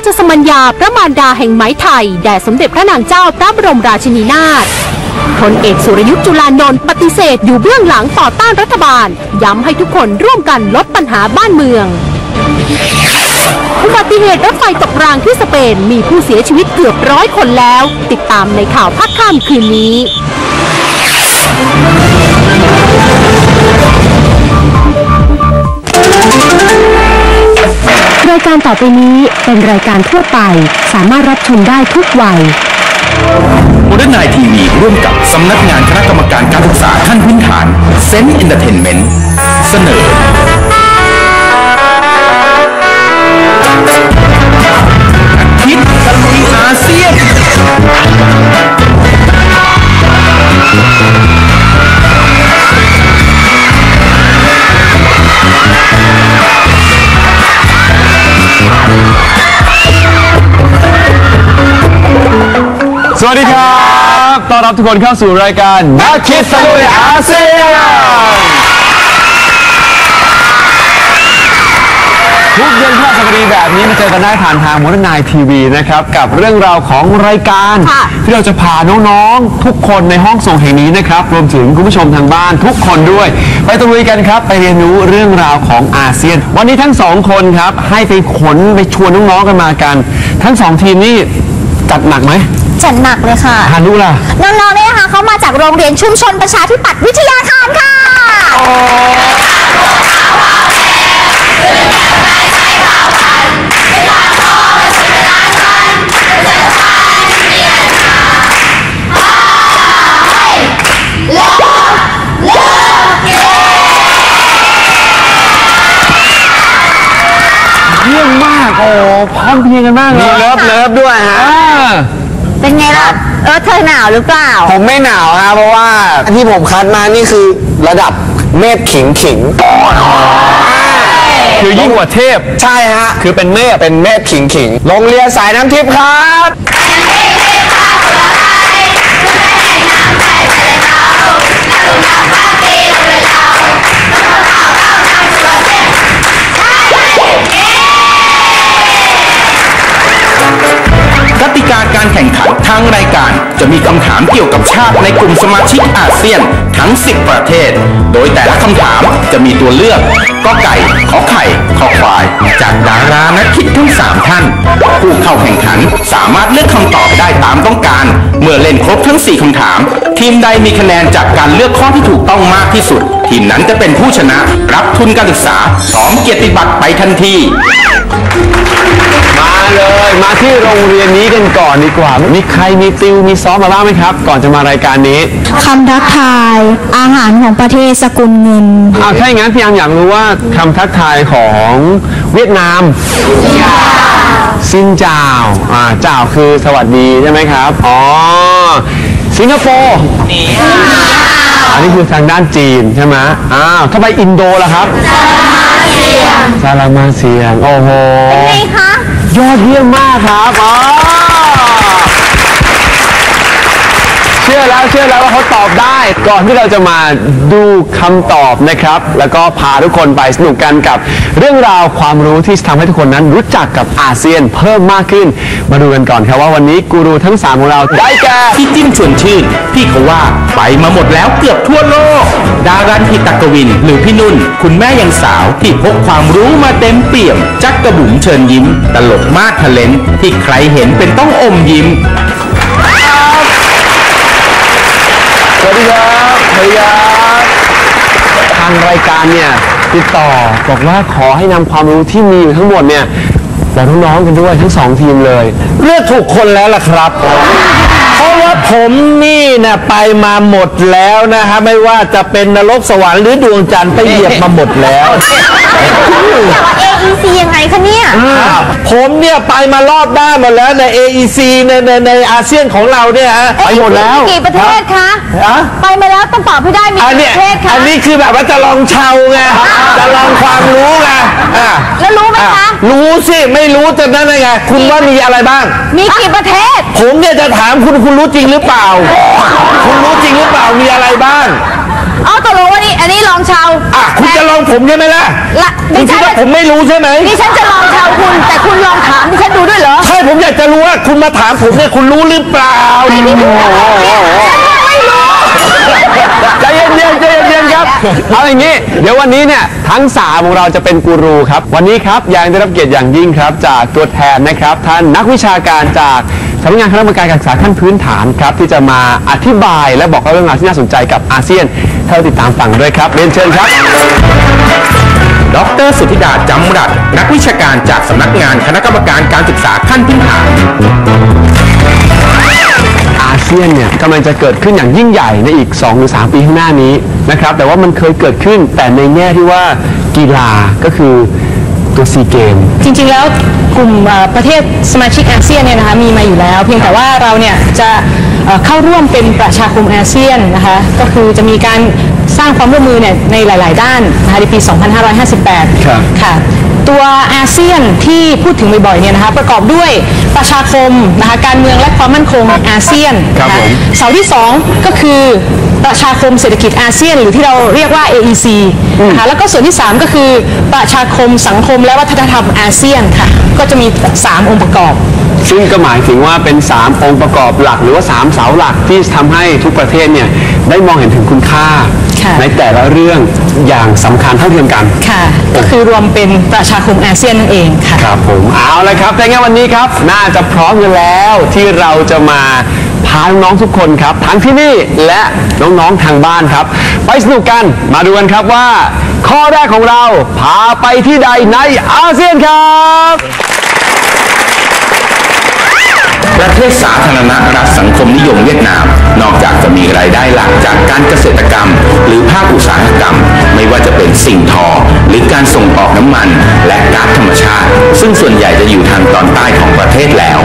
ระราชสมัญญาพระมารดาแห่งไหมไทย แด่สมเด็จพระนางเจ้าพระบรมราชินีนาถพลเอกสุรยุทธ์จุลานนท์ปฏิเสธอยู่เบื้องหลังต่อต้านรัฐบาล ย้ำให้ทุกคนร่วมกันลดปัญหาบ้านเมืองอุบัติเหตุรถไฟตกรางที่สเปนมีผู้เสียชีวิตเกือบร้อยคนแล้ว ติดตามในข่าวพักค่ำคืนนี้ รายการต่อไปนี้เป็นรายการทั่วไป สามารถรับชมได้ทุกวัย โมเดิร์นไนทีวีร่วมกับสำนักงานคณะกรรมการการศึกษาขั้นพื้นฐานเซนต์เอนเตอร์เทนเมนต์เสนอ คิดตะลุยอาเซียน สวัสดีครับ ต้อนรับทุกคนเข้าสู่รายการนักคิดสลุยอาเซียน ทุกเย็นพฤหัสบดีแบบนี้มาเจอกันได้ผ่านทางมดนายทีวีนะครับ กับเรื่องราวของรายการ ค่ะ ที่เราจะพาน้องๆ ทุกคนในห้องส่งแห่งนี้นะครับ รวมถึงคุณผู้ชมทางบ้านทุกคนด้วย ไปตะลุยกันครับ ไปเรียนรู้เรื่องราวของอาเซียน วันนี้ทั้งสองคนครับ ให้ไปขนไปชวนน้องๆกันมากัน ทั้งสองทีมนี่ จัดหนักไหมจัดหนักเลยค่ะฮานุล่ะน้องๆเนี่ยนะคะเขามาจากโรงเรียนชุมชนประชาธิปัตย์วิทยาคารค่ะเยี่ยมมาก โอ้พร้อมเพรียงกันมากเลยมีเลิฟเลิฟด้วยฮะเป็นไงล่ะ เออเธอหนาวหรือเปล่า ผมไม่หนาวฮะเพราะว่าที่ผมคัดมานี่คือระดับเมฆขิงขิงคือยิ่งกว่าเทพ ใช่ฮะ คือเป็นเมฆเป็นเมฆขิงขิงโรงเรียนสายน้ำทิพย์ครับ จะมีคำถามเกี่ยวกับชาติในกลุ่มสมาชิกอาเซียนทั้ง 10 ประเทศ โดยแต่ละคำถามจะมีตัวเลือกก็ไก่ ขอไข่ ขอควาย จากดารานักคิดทั้ง 3 ท่าน ผู้เข้าแข่งขันสามารถเลือกคำตอบได้ตามต้องการ เมื่อเล่นครบทั้ง 4คำถาม ทีมใดมีคะแนนจากการเลือกข้อที่ถูกต้องมากที่สุด ทีมนั้นจะเป็นผู้ชนะ รับทุนการศึกษาพร้อมเกียรติบัตรไปทันที เลย มาที่โรงเรียนนี้กันก่อนดีกว่า มีใครมีติวมีซ้อมมาบ้างไหมครับ ก่อนจะมารายการนี้คำทักทาย อาหารของประเทศสกุลเงินอ้าวถ้าอย่างนั้นพี่ยามอยากรู้ว่าคำทักทายของเวียดนามซินจาวอ่าจ้าวคือสวัสดีใช่ไหมครับ อ๋อ สิงคโปร์อันนี้คือทางด้านจีนใช่ไหมอ้าวถ้าไปอินโดล่ะครับซาลามาเซียงโอ้โหไงคะ ยอดเยี่ยมมากครับ ชื่อแล้วเชื่อแล้วว่าเขาตอบได้ ก่อนที่เราจะมาดูคำตอบนะครับ แล้วก็พาทุกคนไปสนุกกันกับเรื่องราวความรู้ที่จะทำให้ทุกคนนั้นรู้จักกับอาเซียนเพิ่มมากขึ้น มาดูกันก่อนครับว่าวันนี้กูรูทั้งสามของเราได้แก่ พี่จิ้มชวนชื่น พี่เขาว่าไปมาหมดแล้วเกือบทั่วโลก ดารันพิตกวิน หรือพี่นุ่น คุณแม่ยังสาวที่พกความรู้มาเต็มเปี่ยม จักกระบุ๋มเชิญยิ้ม ตลกมากทะเลนที่ใครเห็นเป็นต้องอมยิ้มส วัสดีครับสวัสดีครับทางรายการเนี่ยติดต่อบอกว่าขอให้นำความรู้ที่มีอยู่ทั้งหมดเนี่ยบอกน้องๆกันด้วยทั้งสองทีมเลย เลือกถูกคนแล้วล่ะครับ ผมนี่นะไปมาหมดแล้วนะฮะไม่ว่าจะเป็นนรกสวรรค์หรือดวงจันทร์ไปเหยียบมาหมดแล้วแต่ว่า AEC ยังไงคะเนี่ย ผมเนี่ยไปมารอบด้านหมดแล้วใน AEC ในในในอาเซียนของเราเนี่ยฮะ ไปหมดแล้วกี่ประเทศคะฮะ ไปมาแล้วต้องตอบให้ได้มีอันกี่เนี้ยประเทศคะอันนี้คือแบบว่าจะลองเชาไงจะลองความรู้ไงอะแล้วรู้ไหมอะคะ รู้สิไม่รู้จะนั่นไงคุณว่ามีอะไรบ้าง มีกี่ประเทศ ผมเนี่ยจะถามคุณคุณรู้จริงหรือเปล่า คุณรู้จริงหรือเปล่ามีอะไรบ้างเอาตกลงว่านี่อันนี้ลองเชาอะคุณจะลองผมใช่ไหมล่ะละคุดิณคิฉัดนว่าผมไม่รู้ใช่ไหมดิฉันจะลองแซวคุณ แต่คุณลองถามดิฉันดูด้วยเหรอใช่ผมอยากจะรู้ว่าคุณมาถามผมเนี่ยคุณรู้หรือเปล่าใจเย็นๆใจเย็นๆครับ เอาอย่างนี้ เดี๋ยววันนี้เนี่ยทั้งสามของเราจะเป็นกูรูครับ วันนี้ครับยังได้รับเกียรติอย่างยิ่งครับ จากตัวแทนนะครับท่านนักวิชาการจาก สำนักงานคณะกรรมการการศึกษาขั้นพื้นฐานครับที่จะมาอธิบายและบอกเล่าเรื่องราวที่น่าสนใจกับอาเซียนให้เราติดตามฟังด้วยครับเรียนเชิญครับ ดรสุธิดาจำรัดนักวิชาการจากสำนักงานคณะกรรมการการศึกษาขั้นพื้นฐาน อาเซียนเนี่ยกำลังจะเกิดขึ้นอย่างยิ่งใหญ่ในอีก2หรือ3ปีข้างหน้านี้นะครับแต่ว่ามันเคยเกิดขึ้นแต่ในแง่ที่ว่ากีฬาก็คือตัวซีเกม จริงๆแล้วก ลุ่มเอ่อประเทศสมาชิกอาเซียนเนี่ยนะคะมีมาอยู่แล้ว เพียงแต่ว่าเราเนี่ยจะเอ่อเข้าร่วมเป็นประชาคมอาเซียนนะคะก็คือจะมีการสร้างความร่วมมือเนี่ยในหลาย ๆ ด้านนะคะในปี 2558ครับค่ะ ตัวอาเซียนที่พูดถึงบ่อยๆเนี่ยนะคะประกอบด้วยประชาคมนะคะการเมืองและความมั่นคงอาเซียนครับนะะผมเสาที่ 2 ก็คือประชาคมเศรษฐกิจอาเซียน หรือที่เราเรียกว่า AEC นะคะแล้วก็ส่วนที่ 3 ก็คือประชาคมสังคมและวัฒนธรรมอาเซียนค่ะก็จะมี 3 องค์ประกอบ ซึ่งก็หมายถึงว่าเป็น 3 องค์ประกอบหลัก หรือว่า 3 เสาหลักที่ทำให้ทุกประเทศเนี่ยได้มองเห็นถึงคุณค่า ค่ะในแต่ละเรื่องอย่างสำคัญเท่าเทียมกัน ค่ะ ก็คือรวมเป็นประชาคมอาเซียนนั่นเองค่ะ ครับผมเอาละครับแต่งั้นวันนี้ครับ น่าจะพร้อมกันแล้วที่เราจะมาพาน้องๆทุกคนครับทั้งที่นี่และน้องๆทางบ้านครับ ไปสนุกกันมาดูกันครับว่า ข้อแรกของเราพาไปที่ใดในอาเซียนครับ ประเทศสาธารณรัฐสังคมนิยมเวียดนาม นอกจากจะมีรายได้หลักจากการเกษตรกรรมหรื อุตสาหกรรม ไม่ว่าจะเป็นสิ่งทอ หรือการส่งออกน้ำมัน และก๊าซธรรมชาติ ซึ่งส่วนใหญ่จะอยู่ทางตอนใต้ของประเทศแล้ว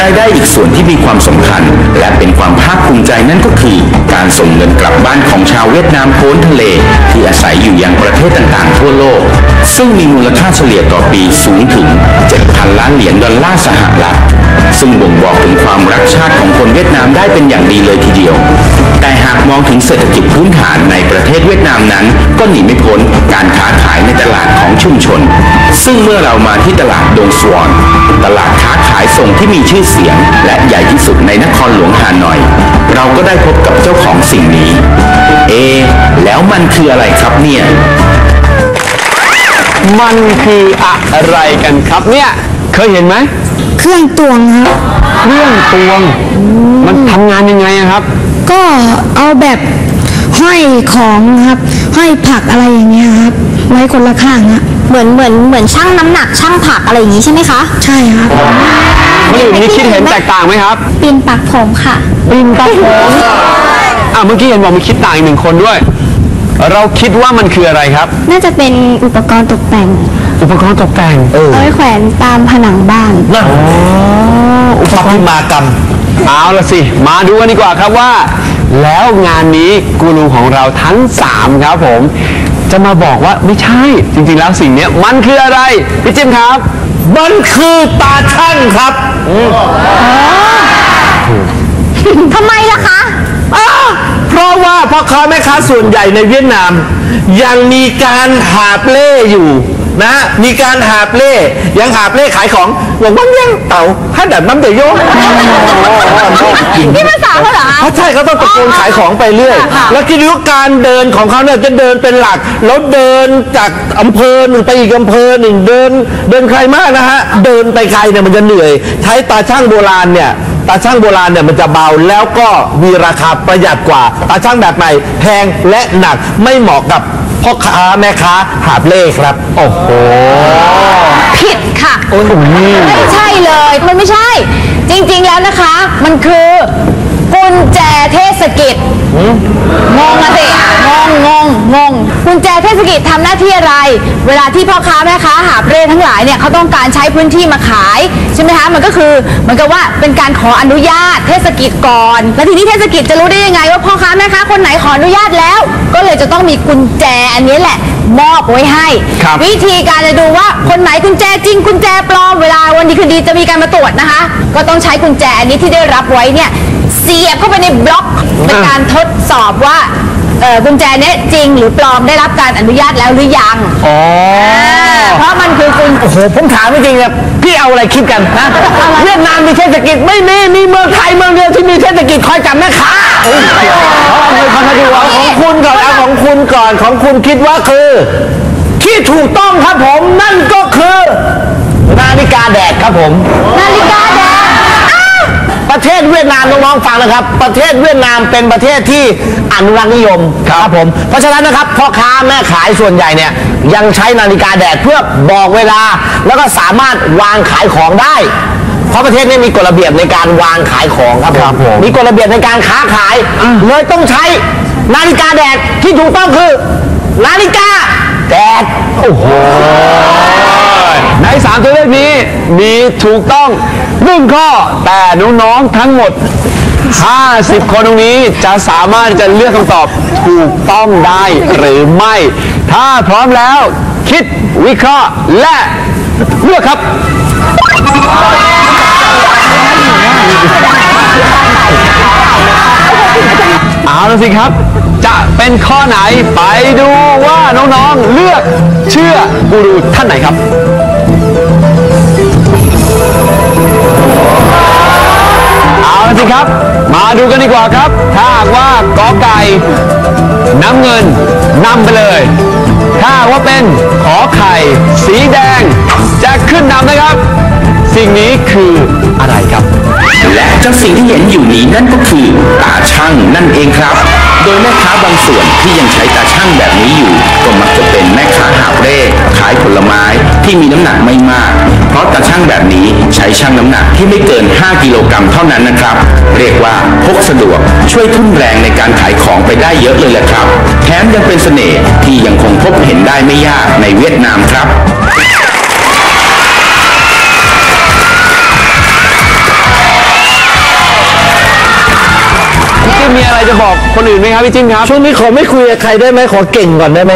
รายได้อีกส่วนที่มีความสำคัญ และเป็นความภาคภูมิใจนั่นก็คือ การส่งเงินกลับบ้านของชาวเวียดนามโพ้นทะเล ที่อาศัยอยู่ยังประเทศต่างๆ ทั่วโลก ซึ่งมีมูลค่าเฉลี่ยต่อปีสูงถึง 7,000 ล้านเหรียญดอลลาร์สหรัฐซึ่งบ่งบอกถึงความรักชาติของคนเวียดนามได้เป็นอย่างดีเลยทีเดียว มองถึงเศรษฐกิจพื้นฐานในประเทศเวียดนามนั้น ก็หนีไม่พ้นการค้าขายในตลาดของชุมชน ซึ่งเมื่อเรามาที่ตลาดดงสวอนตลาดค้าขายส่งที่มีชื่อเสียง และใหญ่ที่สุดในนครหลวงฮานอย เราก็ได้พบกับเจ้าของสิ่งนี้ เอ แล้วมันคืออะไรครับเนี่ย มันคืออะไรกันครับเนี่ย เคยเห็นไหม รื่องตวงครับ เครื่องตวง มันทำงานยังไงอะครับ ก็เอาแบบห้อยของครับ ห้อยผักอะไรอย่างเงี้ยครับ ไว้คนละข้างฮะเหมือนเหมือนเหมือนช่างน้ำหนักช่างผักอะไรอย่างนี้ใช่ไหมคะใช่ครับ คนอื่นนี่คิดเห็นแตกต่างไหมครับปีนปักผมค่ะ ปีนปักผมอะเมื่อกี้เห็นบอกมีคิดต่างอีกหนึ่งคนด้วย เราคิดว่ามันคืออะไรครับ น่าจะเป็นอุปกรณ์ตกแต่ง อุปกรณ์ตกแต่งเอาไว้แขวนตามผนังบ้าน นั่นอุปกรณ์มากรรมเอาละสิ มาดูกันดีกว่าครับว่า แล้วงานนี้กูรูของเราทั้ง 3 ครับผม จะมาบอกว่าไม่ใช่ จริงๆแล้วสิ่งเนี้ยมันคืออะไร พี่จิมครับ มันคือตาช่างครับ ทำไมล่ะคะ อ้าวเพ ราะว่าพ่อค้าแม่ค้าส่วนใหญ่ในเวียดนาม ยังมีการหาบเล่อยู่นะมีการหาบเล่ยังหาบเล่ขายของบอกว่ายังเต่าถ้าดัดน้ำเดือดโยงนี่ภาษาเขาเหรอคะเพราะใช่เขาต้องตะโกนขายของไปเรื่อย แล้วคิดดูว่าการเดินของเขาเนี่ยจะเดินเป็นหลัก แล้วเดินจากอำเภอหนึ่งไปอีกอำเภอหนึ่งเดิน เดินไกลมากนะฮะ เดินไปไกลเนี่ยมันจะเหนื่อย ใช้ตาช่างโบราณเนี่ย ตาช่างโบราณเนี่ยมันจะเบาแล้วก็มีราคาประหยัดกว่า ตาช่างแบบใหม่แพงและหนักไม่เหมาะกับพ่อค้าแม่ค้าหาบเล่ครับ โอ้โห ผิดค่ะไม่ใช่เลย มันไม่ใช่ จริงๆแล้วนะคะ มันคือกุญแจเทศกิจ งงอะสิงงงงงงกุญแจเทศกิจทำหน้าที่อะไร เวลาที่พ่อค้าแม่ค้าหาบเร่ทั้งหลายเนี่ยเขาต้องการใช้พื้นที่มาขายใช่ไหมคะมันก็คือเหมือนกับว่าเป็นการขออนุญาตเทศกิจก่อน แล้วทีนี้เทศกิจจะรู้ได้ยังไง ว่าพ่อค้าแม่ค้าคนไหนขออนุญาตแล้ว ก็เลยจะต้องมีกุญแจอันนี้แหละมอบไว้ให้ ครับ วิธีการจะดูว่าคนไหนกุญแจจริงกุญแจปลอมเวลาวันดีคืนดีจะมีการมาตรวจนะคะ ก็ต้องใช้กุญแจอันนี้ที่ได้รับไว้เนี่ยเสียบเข้าไปในบล็อก เป็นการทดสอบว่าเอ่อกุญแจเนี้ยจริงหรือปลอมได้รับการอนุญาตแล้วหรือยังอ๋อเพราะมันคือกุญ โอ้โหผมถามจริงๆเนี่ยพี่เอาอะไรคิดกันนะเวียดนามมีเทศกิจไม่มีมีเมืองไทยเมืองเดียวที่มีเทศกิจคอยจับแม่ค้าเอาเลยพันธดีเอาของคุณก่อนเอาของคุณก่อนของคุณคิดว่าคือ ที่ถูกต้องครับผมนั่นก็คือ นาฬิกาแดดครับผม นาฬิกาแดง ประเทศเวียดนามน้องๆฟังนะครับ ประเทศเวียดนามเป็นประเทศที่อนุรักษ์นิยมครับผม เพราะฉะนั้นนะครับพ่อค้าแม่ขายส่วนใหญ่เนี่ยยังใช้นาฬิกาแดดเพื่อบอกเวลา แล้วก็สามารถวางขายของได้ เพราะประเทศนี้มีกฎระเบียบในการวางขายของครับผม มีกฎระเบียบในการค้าขายเลยต้องใช้นาฬิกาแดดที่ถูกต้องคือ นาฬิกาแดดโอ้โห ในสามตัวเลขนี้มีถูกต้องหนึ่งข้อ แต่น้องๆทั้งหมด 50 คนตรงนี้จะสามารถจะเลือกคำตอบถูกต้องได้หรือไม่ ถ้าพร้อมแล้วคิดวิเคราะห์และเลือกครับเอาละสิครับ จะเป็นข้อไหนไปดูว่าน้องๆเลือกเชื่อกูรูท่านไหนครับ ละสิครับ มาดูกันดีกว่าครับ ถ้าหากว่ากอไก่น้ำเงินนำไปเลย ถ้าหากว่าเป็นขอไข่ สีแดง จะขึ้นนำนะครับ สิ่งนี้คืออะไรครับ และเจ้าสิ่งที่เห็นอยู่นี้นั่นก็คือตาช่างนั่นเองครับ ดยแม่ค้าบางส่วนที่ยังใช้ตาช่างแบบนี้อยู่ ก็มักจะเป็นแม่ค้าหาบเร่ขายผลไม้ที่มีน้ำหนักไม่มาก เพราะตาช่างแบบนี้ใช้ชั่งน้ำหนักที่ไม่เกิน 5 กิโลกรัมเท่านั้นนะครับ เรียกว่าพกสะดวกช่วยทุ่นแรงในการขายของไปได้เยอะเลยแหละครับ แถมยังเป็นเสน่ห์ที่ยังคงพบเห็นได้ไม่ยากในเวียดนามครับ มมีอะไรจะบอกคนอื่นไหมครับพี่จิ้มครับช่วงนี้ขอไม่คุยกับใครได้ไหมขอเก่งก่อนได้ไหม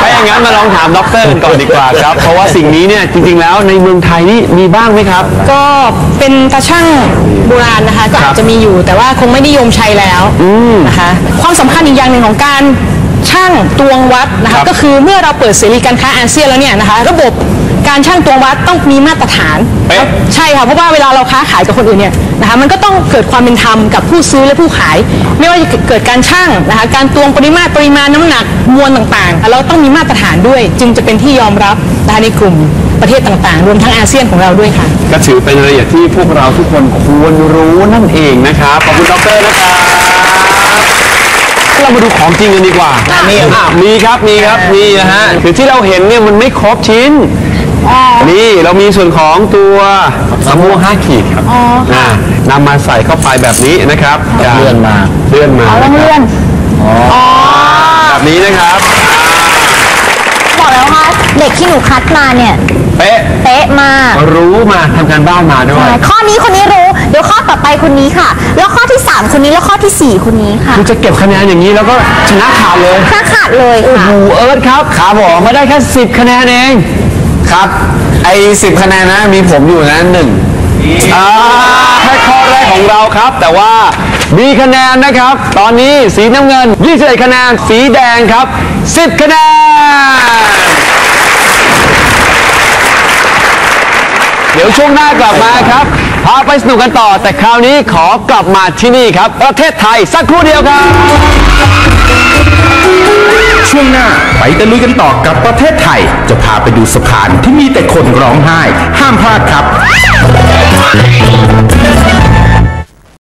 ถ้าอย่างนั้นมาลองถามด็อกเตอร์กันก่อนดีกว่าครับ เพราะว่าสิ่งนี้เนี่ยจริงๆแล้วในเมืองไทยนี่มีบ้างไหมครับ ก็เป็นตาช่างโบราณนะคะ ก็อาจจะมีอยู่แต่ว่าคงไม่นิยมใช้แล้วนะคะ ความสำคัญอีกอย่างหนึ่งของการ ช่างตวงวัดนะครัคะบก็คือเมื่อเราเปิดเสรีการค้าอาเซียนแล้วเนี่ยนะคะระบบการช่างตวงวัดต้องมีมาตรฐานเป๊ะ ใช่ค่ะเพราะว่าเวลาเราค้าขายกับคนอื่นเนี่ยนะคะมันก็ต้องเกิดความเป็นธรรมกับผู้ซื้อและผู้ขาย ไม่ว่าจะเกิดการช่างนะคะการตวงปริมาตรปริมาณน้ำหนักมวลต่างๆเราต้องมีมาตรฐานด้วย จึงจะเป็นที่ยอมรับนะคะในกลุ่มประเทศต่างๆ รวมทั้งอาเซียนของเราด้วยค่ะ ก็ถือเป็นรายละเอียดที่พวกเราทุกคนควรรู้นั่นเองนะครับ ขอบคุณด็อกเตอร์นะครับ เรามาดูของจริงกันดีกว่านี่อะมีครับมีครับนี่นะฮะคือที่เราเห็นเนี่ยมันไม่ครบชิ้นนี่เรามีส่วนของตัวมะม่วงห้าขีดครับอ่านำมาใส่เข้าไปแบบนี้นะครับจะเลื่อนมาเลื่อนมาต้องเลื่อนแบบนี้นะครับบอกแล้วว่าเด็กที่หนูคัดมาเนี่ย เป๊ะเป๊ะมากรู้มาทำการบ้านมาด้วยข้อนี้คนนี้รู้ เดี๋ยวข้อต่อไปคนนี้ค่ะ แล้วข้อที่ 3 คนนี้แล้วข้อทีสี่4 คนนี้ค่ะ คือจะเก็บคะแนนอย่างนี้แล้วก็ชนะขาดเลยถ้าขาดเลยค่ะโอ้โหเอิร์ธครับขาบอกมาได้แค่สิบคะแนนเอง ครับ ไอ้สิบคะแนนนะมีผมอยู่นะหนึ่งอ่าแค่ข้อแรกของเราครับ แต่ว่ามีคะแนนนะครับ ตอนนี้สีน้ำเงิน21คะแนนสีแดงครับ 10 คะแนน เดี๋ยวช่วงหน้ากลับมาครับ พาไปสนุกกันต่อ แต่คราวนี้ขอกลับมาที่นี่ครับ ประเทศไทยสักครู่เดียวครับ ช่วงหน้าไปตะลุยกันต่อกับประเทศไทย จะพาไปดูสะพานที่มีแต่คนร้องไห้ ห้ามพลาดครับ